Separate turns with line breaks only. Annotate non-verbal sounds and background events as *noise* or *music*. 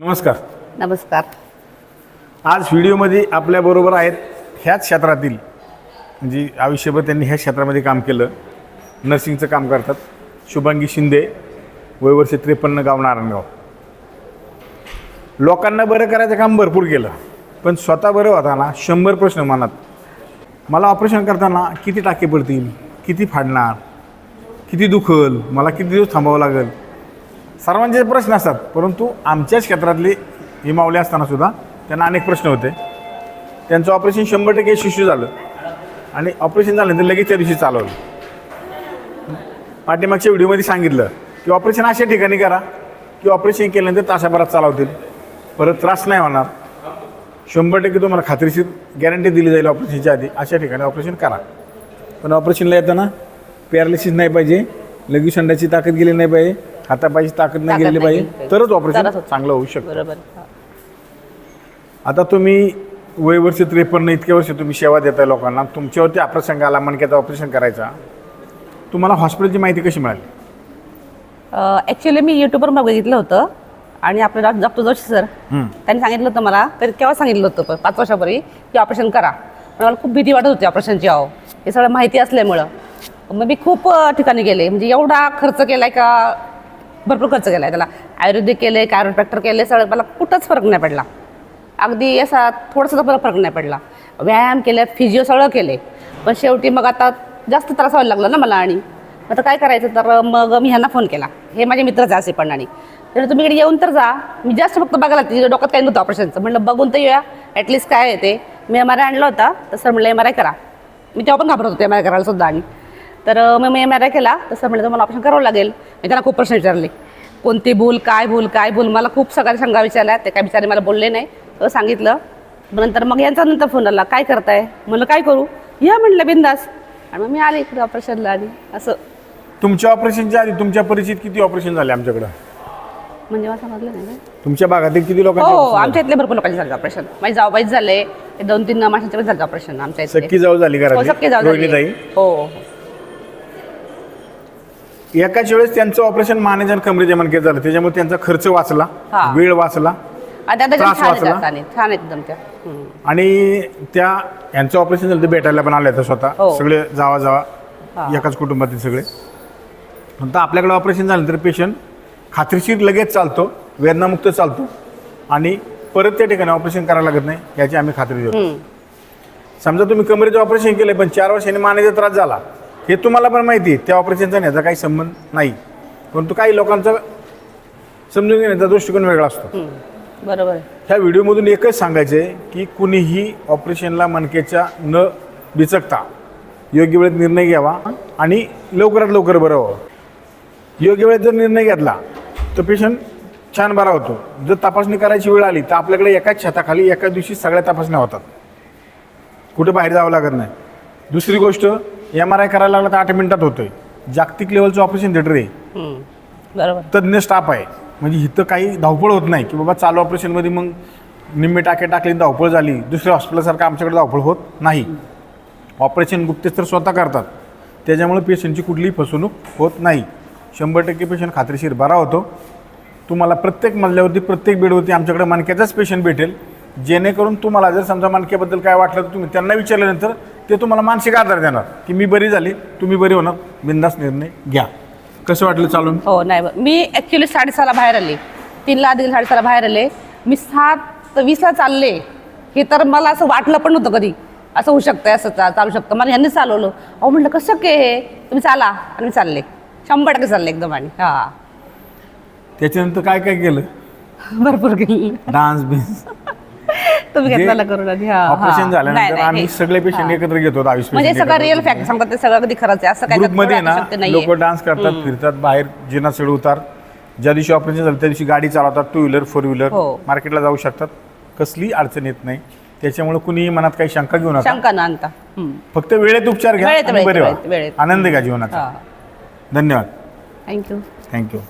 नमस्कार.
नमस्कार.
आज व्हिडिओमध्ये आपल्याबरोबर आहेत ह्याच क्षेत्रातील म्हणजे आयुष्यभर त्यांनी ह्या क्षेत्रामध्ये काम केलं. नर्सिंगचं काम करतात. शुभांगी शिंदे वयवर्ष त्रेपन्न गाव नारायणगाव. लोकांना बरं करायचं काम भरपूर केलं पण स्वतः बरं होताना शंभर प्रश्न मनात. मला ऑपरेशन करताना किती टाके पडतील किती फाडणार किती दुखल मला किती दिवस थांबावं लागेल? सर्वांचे प्रश्न असतात परंतु आमच्याच क्षेत्रातले ही माऊली असताना सुद्धा त्यांना अनेक प्रश्न होते. त्यांचं ऑपरेशन शंभर टक्के यशस्वी झालं. आणि ऑपरेशन झाल्यानंतर लगेच त्या दिवशी चालवलं. पाठीमागच्या व्हिडिओमध्ये सांगितलं की ऑपरेशन अशा ठिकाणी करा की ऑपरेशन केल्यानंतर तासाभरात चालवतील. परत त्रास नाही होणार. शंभर टक्के तुम्हाला खात्रीशीर गॅरंटी दिली जाईल ऑपरेशनच्या आधी. अशा ठिकाणी ऑपरेशन करा. पण ऑपरेशनला येताना पॅरालिसिस नाही पाहिजे. लगेच संडाची ताकद गेली नाही पाहिजे. हातापायची ताकद नाही गेली पाहिजे तरच ऑपरेशन. चांगलं होऊ शकतं.
बरोबर. हा.
आता तुम्ही वय वर्ष त्रेपन्न इतके वर्ष तुम्ही सेवा देताय लोकांना. तुमच्यावरती हा प्रसंग आला मनक्याचा ऑपरेशन करायचा. तुम्हाला हॉस्पिटलची माहिती कशी मिळाली?
ॲक्च्युली मी यूट्यूबवर बघितलं होतं. आणि आपले डॉक्टर डॉक्टर जोशी सर
हं.
त्यांनी सांगितलं होतं मला. तर केव्हा सांगितलं होतं? पण पाच वर्षापूर्वी की ऑपरेशन करा. पण मला खूप भीती वाटत होती ऑपरेशनची अहो. हे सगळं माहिती असल्यामुळं. मग मी खूप अं, ठिकाणी गेले. म्हणजे एवढा खर्च केलाय का? भरपूर खर्च केला आहे त्याला. आयुर्वेदिक केले कॅरोप्रॅक्टर केले सगळं. मला कुठंच फरक नाही पडला. अगदी असा थोडासा पण फरक नाही पडला. व्यायाम केले फिजिओ सगळं केले पण शेवटी मग आता जास्त त्रास व्हायला लागला ना मला आणि. आता काय करायचं? तर मग मी ह्यांना फोन केला. हे माझे मित्रच असे पण आणि तर तुम्ही इकडे येऊन तर जा. मी जास्त फक्त बघायला तिथे डोक्यात काही नव्हतं ऑपरेशनचं म्हणलं बघून तर येऊया. ॲटलिस्ट काय आहे ते. मी एम आर आय आणला होता. तर सर म्हणलं एम आर आय करा. मी तेव्हा पण घाबरत होते एम आर आय करायला सुद्धा आणि. तर मग मी एम आर आय केला तर सर म्हणलं तुम्हाला ऑपरेशन करावं लागेल. मी त्यांना खूप प्रश्न विचारले. कोणती भूल काय भूल काय भूल? मला खूप सगळ्या शंका विचारल्या. ते काय बिचारे मला बोलले नाही. तर सांगितलं. नंतर मग यांचा नंतर फोन आला. काय करताय? म्हणलं काय करू? या म्हणलं बिंदास. आणि मग मी आले इकडे ऑपरेशनला आणि असं.
तुमच्या ऑपरेशनच्या आधी तुमच्या परिचित किती ऑपरेशन झाले आमच्याकडं?
म्हणजे मला समजलं नाही?
तुमच्या भागातील किती
हो आमच्या इथले भरपूर लोकांचे झाले ऑपरेशन माझे जाऊबाईच झाले. दोन तीन माशांचे पण झाले ऑपरेशन आमच्या? इथले.
सख्खी जाऊ झाली
हो जाऊ हो हो.
एकाच वेळेस त्यांचं ऑपरेशन मानेजन कमरेचे मनके झालं त्याच्यामुळे त्यांचा खर्च वाचला
हा.
वेळ वाचला
आणि
त्रास
छान आहेत
वाचला?
छान आहेत एकदम त्या हम्म.
आणि त्या यांचं ऑपरेशन झालं ते भेटायला पण आले होते स्वतः
हो.
सगळे जावा जावा. एकाच कुटुंबातील सगळे नंतर आपल्याकडे ऑपरेशन झालं तर पेशंट खात्रीशीर लगेच चालतो वेदनामुक्त चालतो आणि परत त्या ठिकाणी ऑपरेशन करायला लागत नाही याची आम्ही खात्री देतो. समजा तुम्ही कमरेचं ऑपरेशन केलं पण चार वर्षांनी मानेचा त्रास झाला हे तुम्हाला पण माहिती आहे त्या ऑपरेशनचा याचा काही संबंध नाही. परंतु काही लोकांचा समजून घेण्याचा दृष्टिकोन वेगळा असतो.
बरोबर.
ह्या व्हिडिओमधून एकच सांगायचं आहे की कुणीही ऑपरेशनला मणक्याच्या न बिचकता योग्य वेळेत निर्णय घ्यावा आणि लवकरात लवकर बरं व्हावं. योग्य वेळेत जर निर्णय घेतला तर पेशंट छान बरा होतो. जर तपासणी करायची वेळ आली तर आपल्याकडे एकाच छताखाली एकाच दिवशी सगळ्या तपासण्या होतात. कुठे बाहेर जावं लागत नाही. दुसरी गोष्ट एम आर आय करायला लागला तर आठ मिनिटात होतोय. जागतिक लेवलचं ऑपरेशन थिएटर आहे.
हम्म. बरोबर.
तज्ज्ञ स्टाफ आहे. म्हणजे इथं काही धावपळ होत नाही की बाबा चालू ऑपरेशनमध्ये मग निम्मे टाके टाकले आणि धावपळ झाली. दुसऱ्या हॉस्पिटलसारखं आमच्याकडे धावपळ होत नाही. ऑपरेशन गुप्तेच तर स्वतः करतात. त्याच्यामुळे पेशंटची कुठलीही फसवणूक होत नाही. शंभर टक्के पेशंट खात्रीशीर बरा होतो. तुम्हाला प्रत्येक मजल्यावरती प्रत्येक बेडवरती आमच्याकडे मणक्याचाच पेशंट भेटेल. जेणेकरून तुम्हाला जर समजा मणक्याबद्दल काय वाटलं तर तुम्ही त्यांना विचारल्यानंतर ते तुम्हाला मानसिक आधार देणार की मी बरी झाली तुम्ही बरी होणार. बिंदास निर्णय घ्या. कसं वाटलं चालून?
हो नाही बरं. मी ॲक्च्युली साडेसहाला बाहेर आले. तीनला आधी साडेसहाला बाहेर आले. मी सात वीसला चालले. हे तर मला असं वाटलं पण नव्हतं कधी. असं होऊ शकतं असं चा- चालू शकतं. मला यांनी चालवलं. अहो म्हटलं कसं आहे हे? तुम्ही चाला. आणि मी चालले. शंभर टक्के चालले एकदम आणि. हां.
त्याच्यानंतर काय काय केलं? *laughs*
भरपूर गेली
डान्स बिन्स.
तुम्ही घेतला करून आधी हां,
ऑपरेशन
हां. नाही,
झाल्यानंतर
नाही,
आम्ही
हे-
सगळे पेशंट
हां.
एकत्र घेतो आयुष
म्हणजे सगळं रिअल फॅक्ट सांगतात ते सगळं कधी खरंच आहे. असं त्यात
ग्रुपमध्ये ना
नाहीये.
लोक डान्स करतात फिरतात बाहेर जिना चढ उतार. ज्या दिवशी ऑपरेशन झालं त्या दिवशी गाडी चालवतात टू व्हीलर फोर व्हीलर
हो.
मार्केटला जाऊ शकतात. कसली अडचण येत नाही. त्याच्यामुळे कुणीही मनात काही शंका घेऊ नका.
शंका न आणता. हम्म.
फक्त वेळेत उपचार घ्या
वेळेत,
आणि
वेळेत,
बरे
वेळेत,
व्हा.
वेळेत.
आनंद घ्या जीवनाचा.
हां.
धन्यवाद.
Thank you
thank you